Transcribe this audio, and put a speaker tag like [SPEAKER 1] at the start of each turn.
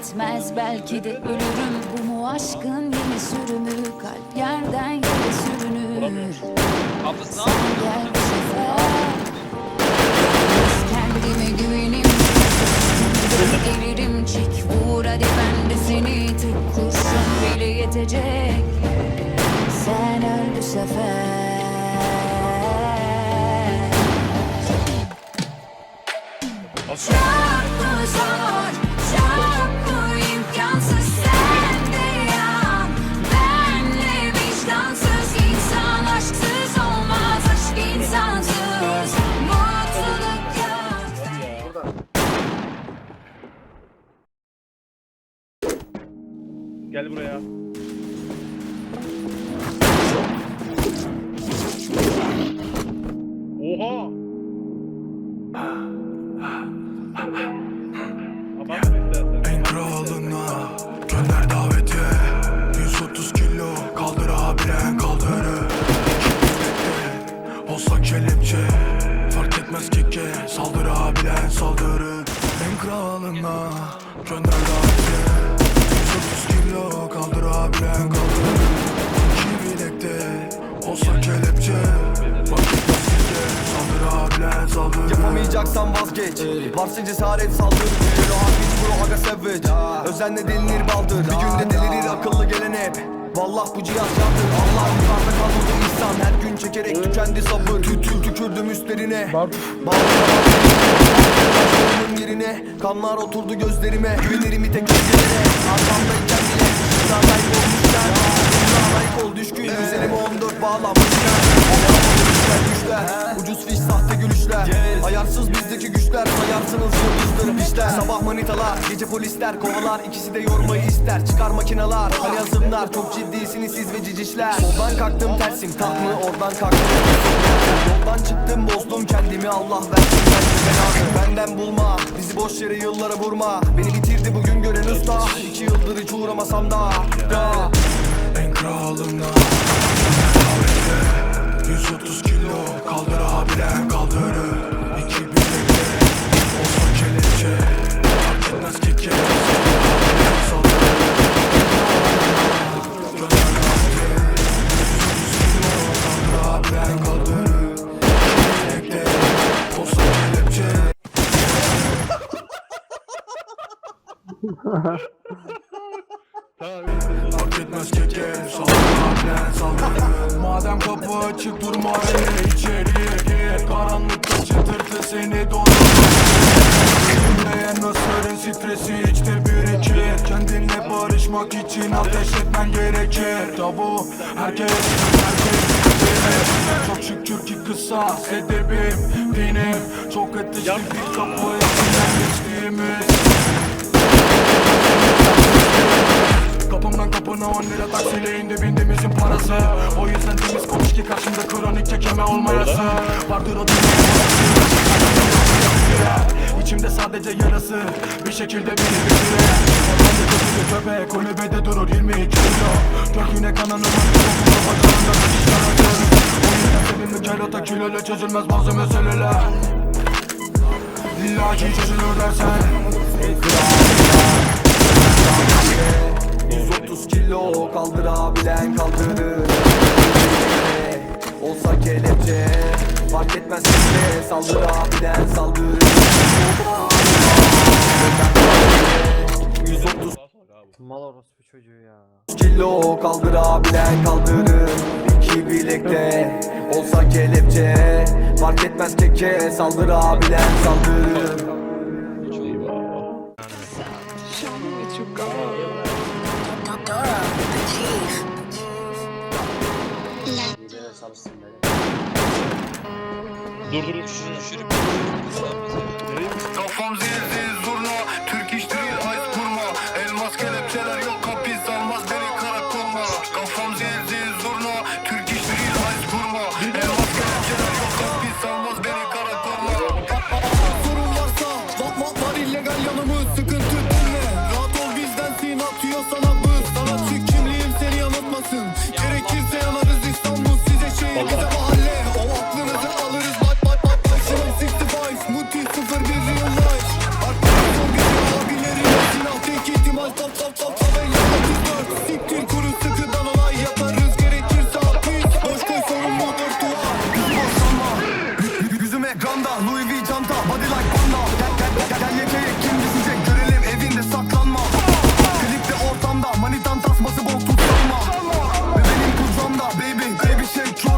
[SPEAKER 1] yetmez belki de ölürüm. Bu mu aşkın yeni sürümü? Kalp yerden yere sürünür. Sen gel bu sefer. Kendime güvenim. Gelirim çek vur hadi ben de seni. Tek kurşun bile yetecek. Sen öl bu sefer. Çok mu zor,
[SPEAKER 2] Gel buraya. Oha! Abartma istersen.
[SPEAKER 3] Gönder davetiye 130 kilo kaldır abilen kaldırı Olsa kelepçe fark etmez kike Saldır abilen saldırı En kralına gönder davetiye
[SPEAKER 4] Vazgeç Varsa cesaret saldır Gelo harbi bro aga savage. Özenle delinir baldır. Bir günde delirir akıllı gelen hep. Vallah bu cihaz yandır Allah yukarıda kalmadı insan. Her gün çekerek tükendi sabır. Tü tü tükürdüm üstlerine. Bağırdım yerine. Kanlar oturdu gözlerime. Güvenirimi tek gözlerine Arkamdayken bile Bunlar layık olmuşlar Bunlar layık ol düşkün. Üzerime 14 bağlanmışlar fişler Sabah manitalar Gece polisler kovalar ikisi de yormayı ister. Çıkar makinalar Hani yazımlar. Çok ciddisiniz siz ve cicişler. Soldan kalktım tersim tak mı oradan kalktım. Yoldan çıktım bozdum kendimi Allah versin. Belanı Benden bulma. Bizi boş yere yıllara vurma. Beni bitirdi bugün gören usta. İki yıldır hiç uğramasam da. Ya.
[SPEAKER 3] En kralına. Davetiye 130 kilo. Kaldır abilen kaldırı. İki bilekte olsa kelepçe Fark etmez ki kere Saldırı Gönder davetiye 130 kilo kaldır abilen kaldırı İki bilekte olsa kelepçe. Fark etmez keke saldırı Madem kapı açık durma içeriye gir için ateş etmen gerekir. Tabu herkes herkes bilir. Çok şükür ki kısa sedebim dinim. Çok ateşli bir kapı içinden geçtiğimiz. Kapımdan kapına on lira taksiyle indi bindimizin parası. O yüzden temiz konuş ki karşımda kronik kekeme olmayası. Vardır o İçimde sadece yarası. Bir şekilde beni bitire Köpek kulübede durur 22 kilo. Gökyüne kananım Kokulu bacağında kaçışlar atır O yüzden sevimli kelota çözülmez bazı meseleler. İlla ki çözülür dersen.
[SPEAKER 4] 130 kilo kaldır abilen kaldırır. Olsa kelepçe Fark etmez kimse. Saldır abilen saldırır
[SPEAKER 5] Mal orospu çocuğu ya.
[SPEAKER 4] kilo kaldır abilen kaldırır İki bilekte olsa kelepçe Fark etmez keke saldır abilen saldırır
[SPEAKER 2] Dur dur dur.
[SPEAKER 6] Şurip.
[SPEAKER 3] Kafam zil zil
[SPEAKER 4] Every central.